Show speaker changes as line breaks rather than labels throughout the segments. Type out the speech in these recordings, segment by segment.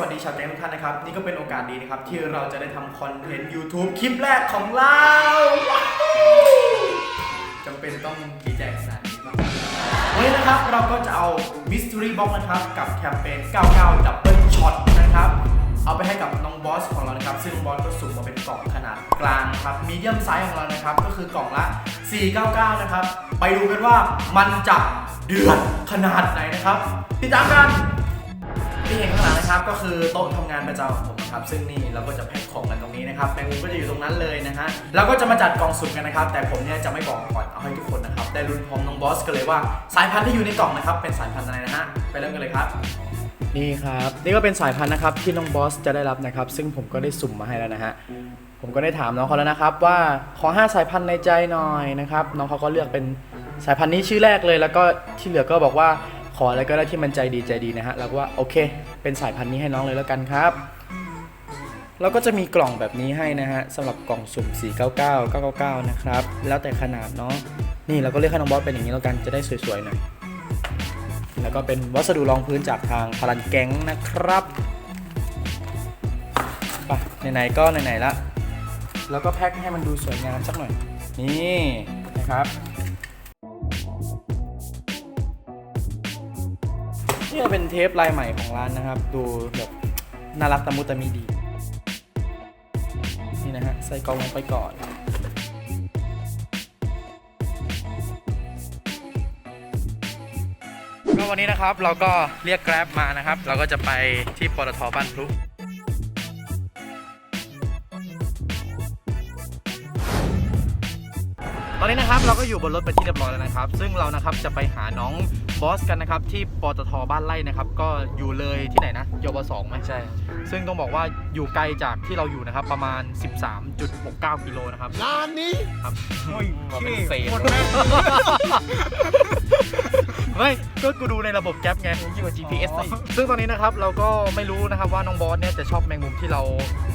วัสดีชาวแก๊งทุกท่านนะครับ นี่ก็เป็นโอกาสดีนะครับ ที่เราจะได้ทำคอนเทนต์ YouTube คลิปแรกของเราจำเป็นต้องดีใจขนาดนี้บ้างวันนี้นะครับเราก็จะเอา Mystery Box นะครับ กับแคมเปญ 99 Double Shot นะครับ เอาไปให้กับน้องบอสของเรานะครับ ซึ่งบอสก็สุ่มมาเป็นกล่องขนาดกลางครับมีเดี่ยมไซส์ของเรานะครับ ก็คือกล่องละ 499 นะครับ ไปดูกันว่ามันจะเดือดขนาดไหนนะครับติดตามกัน ที่เห็นข้างหลังนะครับก็คือโต๊ะทำงานประจำของผมนะครับซึ่งนี่เราก็จะแพ็คของกันตรงนี้นะครับแมงมุมก็จะอยู่ตรงนั้นเลยนะฮะเราก็จะมาจัดกล่องสุ่มกันนะครับ แต่ผมเนี่ยจะไม่บอกก่อนเอาให้ทุกคนนะครับได้รุ่นพร้อมน้องบอสกันเลยว่า สายพันธุ์ที่อยู่ในกล่องนะครับเป็นสายพันธุ์อะไรนะฮะไปเริ่มกันเลยครับ นี่ครับ นี่ก็เป็นสายพันธุ์นะครับที่น้องบอสจะได้รับนะครับ ซึ่งผมก็ได้สุ่มมาให้แล้วนะฮะผมก็ได้ถามน้องเขาแล้วนะครับ ว่าขอ 5 สายพันธุ์ในใจหน่อยนะครับน้องเขาก็เลือกเป็นสายพันธุ์นี้ชื่อแรกเลย แล้วก็ที่เหลือก็บอกว่า ขออะไรก็ได้ที่มันใจดีใจดีนะฮะแล้วก็ว่าโอเค เป็นสายพันธุ์นี้ให้น้องเลยแล้วกันครับเราก็จะมีกล่องแบบนี้ให้นะฮะสำหรับกล่องสุ่ม 499 999 นะครับ แล้วแต่ขนาดเนาะนี่เราก็เลือกให้น้องบอสเป็นอย่างนี้แล้วกันจะได้สวยๆหน่อยแล้วก็เป็นวัสดุรองพื้นจากทางพลันแก๊งนะครับไปไหนๆก็ไหนๆละแล้วก็แพ็คให้มันดูสวยงามสักหน่อย นี่นะครับ นี่ก็เป็นเทปลายใหม่ของร้านนะครับ ดูแบบน่ารักตะมุตะมีดี นี่นะฮะ ใส่กล่องลงไปก่อน ก็วันนี้นะครับเราก็เรียก Grab มานะครับ เราก็จะไปที่ปตทบ้านพลุตอนนี้นะครับเราก็อยู่บนรถไปที่เรียบร้อยแล้วนะครับ ซึ่งเรานะครับจะไปหาน้อง บอสกันนะครับที่ปตทบ้านไร่นะครับก็อยู่เลยที่ไหนนะยบสองไหมใช่ ซึ่งต้องบอกว่าอยู่ไกลจากที่เราอยู่นะครับประมาณ 13.69กิโลนะครับ
ร้านนี้
ครับ
โอ้ย
มาเป็นเศษ
หมดแล้ว
ไม่ก็กูดูในระบบแก๊ปไงยิ่งกว่า GPS อีกซึ่งตอนนี้นะครับเราก็ไม่รู้นะครับว่าน้องบอสเนี่ยจะชอบแมงมุมที่เรา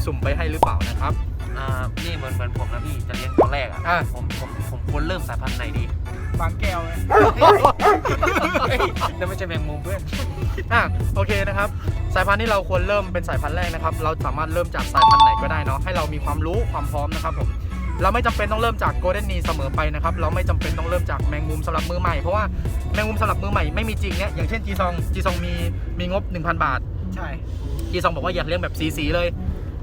สุ่มไปให้หรือเปล่านะครับ
อ่านี่เหมือนเหมือนผมนะพี่จะเลี้ยงตัวแรกอะ
อะ
ผมผมผมควรเริ่มสายพันธุ์ไหนดี
บางแก้วเลย
นั่นไม่ใช่แมงมุมเพื่อน
อะโอเคนะครับ สายพันธุ์ที่เราควรเริ่มเป็นสายพันธุ์แรกนะครับ เราสามารถเริ่มจากสายพันธุ์ไหนก็ได้เนาะให้เรามีความรู้ความพร้อมนะครับผมเราไม่จำเป็นต้องเริ่มจากโกลเด้นนีเสมอไปนะครับเราไม่จำเป็นต้องเริ่มจากแมงมุมสำหรับมือใหม่เพราะว่าแมงมุมสำหรับมือใหม่ไม่มีจริงเนี่ยอย่างเช่นจีซองจีซองมีมีงบ 1,000 บาท
ใช่
จีซองบอกว่าอยากเลี้ยงแบบสีสีๆเลย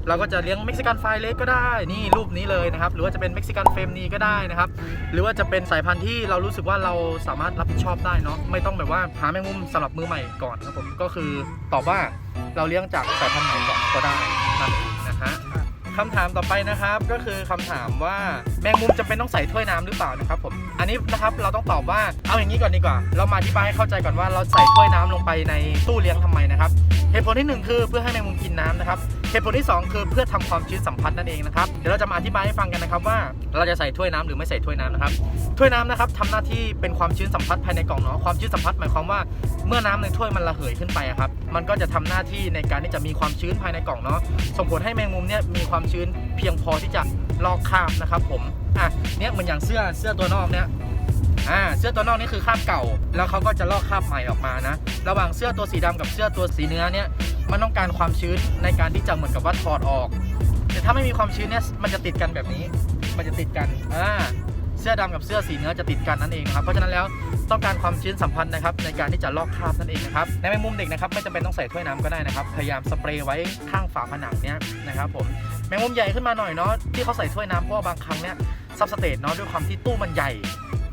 เราก็จะเลี้ยงเม็กซิกันไฟเล็กก็ได้นี่รูปนี้เลยนะครับ หรือว่าจะเป็นเม็กซิกันเฟรมนีก็ได้นะครับ หรือว่าจะเป็นสายพันธุ์ที่เรารู้สึกว่าเราสามารถรับผิดชอบได้เนาะไม่ต้องแบบว่าหาแมงมุมสำหรับมือใหม่ก่อนครับผมก็คือตอบว่าเราเลี้ยงจากสายพันธุ์ไหนก่อนก็ได้นั่นเองนะฮะคำถามต่อไปนะครับก็คือคำถามว่าแมงมุมจำเป็นต้องใส่ถ้วยน้ำหรือเปล่านะครับผมอันนี้นะครับเราต้องตอบว่าเอาอย่างนี้ก่อนดีกว่า เรามาอธิบายให้เข้าใจก่อนว่าเราใส่ถ้วยน้ำลงไปในตู้เลี้ยงทำไมนะครับเหตุผลที่หนึ่งคือเพื่อให้แมงมุมกินน้ำนะครับ เหตุผลที่สองคือเพื่อทำความชื้นสัมพัทธ์นั่นเองนะครับเดี๋ยวเราจะมาอธิบายให้ฟังกันนะครับว่าเราจะใส่ถ้วยน้ำหรือไม่ใส่ถ้วยน้ำนะครับถ้วยน้ำนะครับทำหน้าที่เป็นความชื้นสัมพัทธ์ภายในกล่องเนาะความชื้นสัมพัทธ์หมายความว่าเมื่อน้ำในถ้วยมันระเหยขึ้นไปอะครับมันก็จะทำหน้าที่ในการที่จะมีความชื้นภายในกล่องเนาะส่งผลให้แมงมุมเนี่ยมีความชื้นเพียงพอที่จะลอกคราบนะครับผมอะเนี่ยเหมือนอย่างเสื้อเสื้อตัวนอกเนี่ยอ่าเสื้อตัวนอกนี่คือคราบเก่า แล้วเขาก็จะลอกคราบใหม่ออกมานะ ระหว่างเสื้อตัวสีดำกับเสื้อตัวสีเนื้อเนี่ย มันต้องการความชื้นในการที่จะเหมือนกับว่าถอดออก แต่ถ้าไม่มีความชื้นเนี่ยมันจะติดกันแบบนี้ มันจะติดกันอ่าเสื้อดำกับเสื้อสีเนื้อจะติดกันนั่นเองนะครับ เพราะฉะนั้นแล้วต้องการความชื้นสัมพันธ์นะครับในการที่จะลอกคราบนั่นเองนะครับ ในแมงมุมเด็กนะครับไม่จำเป็นต้องใส่ถ้วยน้ำก็ได้นะครับ พยายามสเปรย์ไว้ข้างฝาผนังเนี่ยนะครับผมแมงมุมใหญ่ขึ้นมาหน่อยเนาะที่เขาใส่ถ้วยน้ำเพราะบางครั้งเนี่ย ซับสเตทเนาะด้วยความที่ตู้มันใหญ่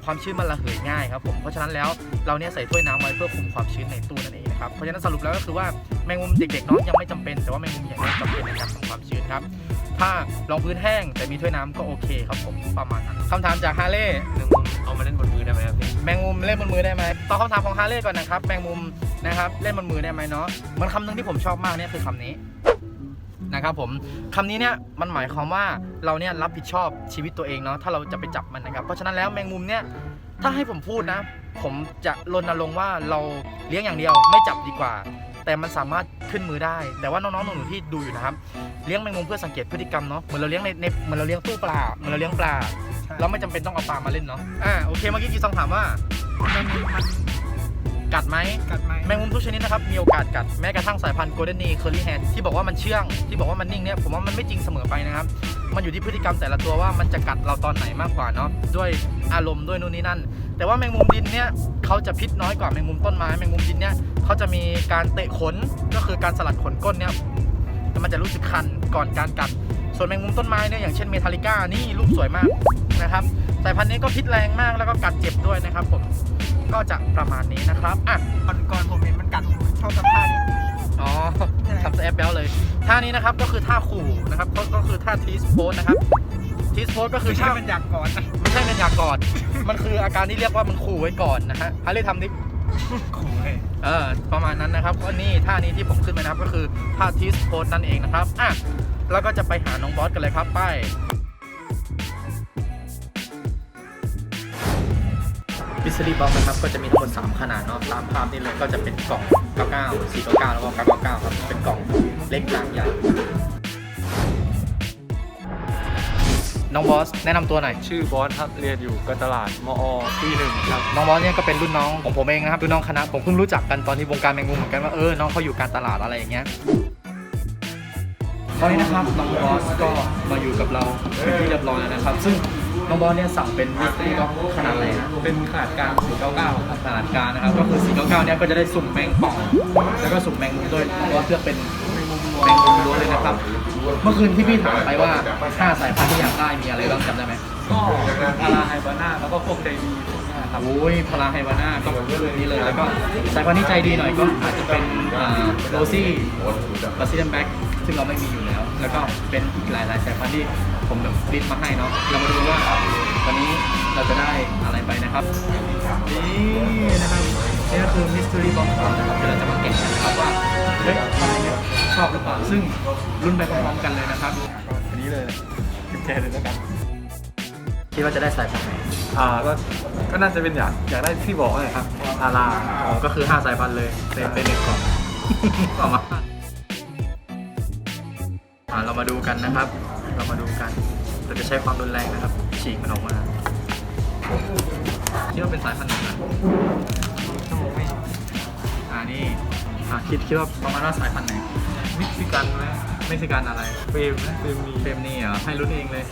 ความชื้นมันระเหยง่ายครับผมเพราะฉะนั้นแล้วเราเนี่ยใส่ถ้วยน้ำไว้เพื่อคุมความชื้นในตู้นั่นเองนะครับเพราะฉะนั้นสรุปแล้วก็คือว่าแมงมุมเด็กๆเนาะยังไม่จำเป็น แต่ว่าแมงมุมใหญ่เนี่ยจำเป็นในการคุมความชื้นครับถ้ารองพื้นแห้งแต่มีถ้วยน้ำก็โอเคครับผมประมาณนั้นคำถามจากฮาเล่
แมงมุมเอามาเล่นบนมือได้ไหมครับพี่
แมงมุมเล่นบนมือได้ไหมตอบคำถามของฮาเล่ก่อนนะครับแมงมุมนะครับเล่นบนมือได้ไหมเนาะมันคำหนึงที่ผมชอบมากเนี่ยคือคำนี้ นะครับผมคำนี้เนี่ยมันหมายความว่าเราเนี่ยรับผิดชอบชีวิตตัวเองเนาะถ้าเราจะไปจับมันนะครับ เพราะฉะนั้นแล้วแมงมุมเนี่ยถ้าให้ผมพูดนะ ผมจะรณรงค์ว่าเราเลี้ยงอย่างเดียวไม่จับดีกว่า แต่มันสามารถขึ้นมือได้ แต่ว่าน้องๆหนูๆที่ดูอยู่นะครับเลี้ยงแมงมุมเพื่อสังเกตพฤติกรรมเนาะเหมือนเราเลี้ยงในในเหมือนเราเลี้ยงตู้ปลาเหมือนเราเลี้ยงปลาเราไม่จำเป็นต้องเอาปลามาเล่นเนาะอ่าโอเคเมื่อกี้จีซองถามว่า
แมงมุมมัน
กัดไหม
กัดไหม
แมงมุมทุกชนิดนะครับมีโอกาสกัดแม้กระทั่งสายพันธุ์โกลเด้นนีเคอรี่แฮนที่บอกว่ามันเชื่องที่บอกว่ามันนิ่งเนี่ยผมว่ามันไม่จริงเสมอไปนะครับ มันอยู่ที่พฤติกรรมแต่ละตัวว่ามันจะกัดเราตอนไหนมากกว่าเนาะด้วยอารมณ์ด้วยนู่นนี่นั่น แต่ว่าแมงมุมดินเนี่ยเขาจะพิษน้อยกว่าแมงมุมต้นไม้แมงมุมดินเนี่ยเขาจะมีการเตะขนก็คือการสลัดขนก้นเนี่ยมันจะรู้สึกคันก่อนการกัด ส่วนแมงมุมต้นไม้เนี่ยอย่างเช่นเมทัลิก้านี่รูปสวยมากนะครับสายพันธุ์นี้ก็พิษแรงมากแล้วก็กัดเจ็บด้วยนะครับผม ก็จะประมาณนี้นะครับอะ
ก่อนก่อนผมเห็นมันกัดผมชอบทำท่านี้
อ๋อทำสแอปแบลเลยท่านี้นะครับก็คือท่าขู่นะครับก็ก็คือท่าทีสโพสนะครับทีสโพสก็คือ
ไม่ใช่
ท่า
มันอยากกอดนะ
ไม่ใช่เป็นยากอดมันคืออาการที่เรียกว่ามันขู่ไว้ก่อนนะฮะฮาร์เลย์ทำดิ
ขู่เลย
เออประมาณนั้นนะครับก็นี่ท่านี้ที่ผมขึ้นไปนะครับก็คือท่าทีสโพสนั่นเองนะครับอะแล้วก็จะไปหาน้องบอสกันเลยครับไป พิซซี่บ็อกนะครับก็จะมีทั้งหมด3ขนาดเนาะตามภาพนี่เลยก็จะเป็นกล่อง 99 499 แล้วก็ 999 ครับ เป็นกล่องเล็กกลางใหญ่ น้องบอสแนะนำตัวหน่อย
ชื่อบอสครับเรียนอยู่การตลาดมอปีหนึ่งครับ
น้องบอสเนี่ยก็เป็นรุ่นน้องของผมเองนะครับ รุ่นน้องคณะ ผมเพิ่งรู้จักกันตอนที่วงการแมงมุมเหมือนกันว่าเออ น้องเขาอยู่การตลาดอะไรอย่างเงี้ย ตอนนี้นะครับน้องบอสก็มาอยู่กับเราเป็นที่เรียบร้อยแล้วนะครับ ซึ่งน้องบอสเนี่ยสั่งเป็นมิสตี้บ็อกขนาดอะไรนะ
เป็นขนาดกลาง 499ครับ
ขนาดกลางนะครับ ก็คือ 499 เนี่ยก็จะได้สุ่มแมงป่อง แล้วก็สุ่มแมงมุมด้วยน้องบอสเลือกเป็นแมงมุมล้วนเลยนะครับ เมื่อคืนที่พี่ถามไปว่าห้าสายพันธุ์ที่อยากได้มีอะไรบ้างจำได้ไหม
ก็พาราไฮบาน่าแล้วก็พวกไดบีพวกเนี้ยครับ
โอ้ยพลาไฮวาน่าก็เรื่องนี้เลย แล้วก็สายพันธุ์ที่ใจดีหน่อยก็อาจจะเป็นโรซี่บาซิลแบ็กซึ่งเราไม่มีอยู่แล้ว แล้วก็เป็นอีกหลายๆสายพันธุ์ที่ผมแบบลิสต์มาให้เนาะ เรามาดูว่า วันนี้เราจะได้อะไรไปนะครับ นี่นะครับนี่ก็คือ Mystery Box ของเรานะครับเดี๋ยวเราจะมาแกะกันนะครับว่าเฮ้ยอะไรเนี่ยชอบหรือเปล่าซึ่งรุ่นไปพร้อมๆกันเลยนะครับ
อันนี้เลยแชร์เลยแล้วกัน
คิดว่าจะได้สายพันธุ์ไหน
อ่าก็ก็น่าจะเป็นอยากอยากได้ที่บอกเลยครับพารา
อ๋อก็คือ 5 สายพันธุ์เลยเต็มในหนึ่งกล่องเอามาอ่าเรามาดูกันนะครับ เรามาดูกันเราจะใช้ความรุนแรงนะครับ ฉีกมันออกมาคิดว่าเป็นสายพันธุ์ไหนนะ
ชั่วโมงไม่
อ่านี่อ่าคิดคิดว่าประมาณว่าสายพันธุ์ไหน
มิกซิกันไหม
เม็กซิกันอะไร
เฟรมนะเฟรมมี
เฟรมนี่เหรอให้รุ่นเองเลย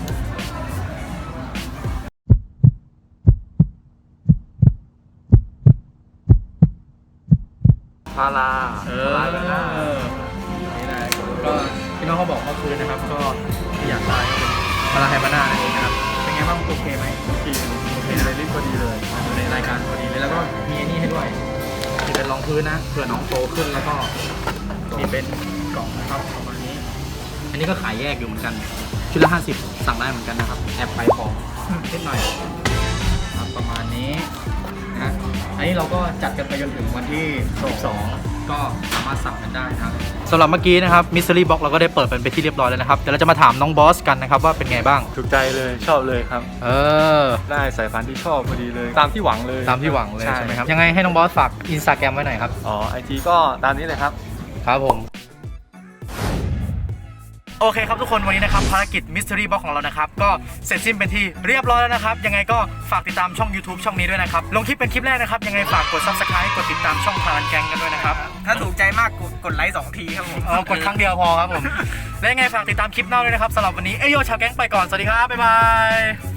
พารา
เอ
พาราไฮบาน่า
อนี่แหละก็ที่น้องเขาบอกเมื่อคืนนะครับ ก็ที่อยากได้ก็เป็นมาลาไฮบาน่านั่นเองนะครับเป็น ไงบ้างโอเคไหม
ทีมมีอเคอะไรรีบพอดีเลย
อยู่ในรายการพอดีเลยแล้วก็มีไอ้นี่ให้ด้วยมีเป็นรองพื้นนะเผื่อน้องโตขึ้นแล้วก็มีเป็นกล่องนะครับประมาณนี้ อันนี้ก็ขายแยกอยู่เหมือนกัน ชุดละ 50 สั่งได้เหมือนกันนะครับ แอบไปของนิดหน่อยครับประมาณนี้นะฮะอันนี้เราก็จัดกันไปจนถึงวันที่12 ก็สามารถสั่งกันได้นะครับสำหรับเมื่อกี้นะครับมิสซิลี่บ็อกเราก็ได้เปิดเป็นไปที่เรียบร้อยแล้วนะครับเดี๋ยวเราจะมาถามน้องบอสกันนะครับว่าเป็นไงบ้าง
ถูกใจเลยชอบเลยครับ
เออ
ได้สายพันธุ์ที่ชอบพอดีเลย ตามที่หวังเลย
ตามที่หวังเลยใช่ไหมครับยังไงให้น้องบอสฝากอินสตาแกรมไว้หน่อยครับ
อ๋อไอจีก็ตามนี้เลยครับ
ครับผม โอเคครับทุกคนวันนี้นะครับภารกิจ Mystery Box ของเรานะครับก็เสร็จสิ้นเป็นที่เรียบร้อยแล้วนะครับ ยังไงก็ฝากติดตามช่อง YouTube ช่องนี้ด้วยนะครับ ลงคลิปเป็นคลิปแรกนะครับ ยังไงฝากกด Subscribe กดติดตามช่องพารันแกงกันด้วยนะครับ
ถ้าถูกใจมากกดกดไลค์สองทีครับผม
เออกดครั้งเดียวพอครับผมและยังไงฝากติดตามคลิปหน้าด้วยนะครับสำหรับวันนี้เอยโยชาวแก๊งไปก่อนสวัสดีครับบ๊ายบาย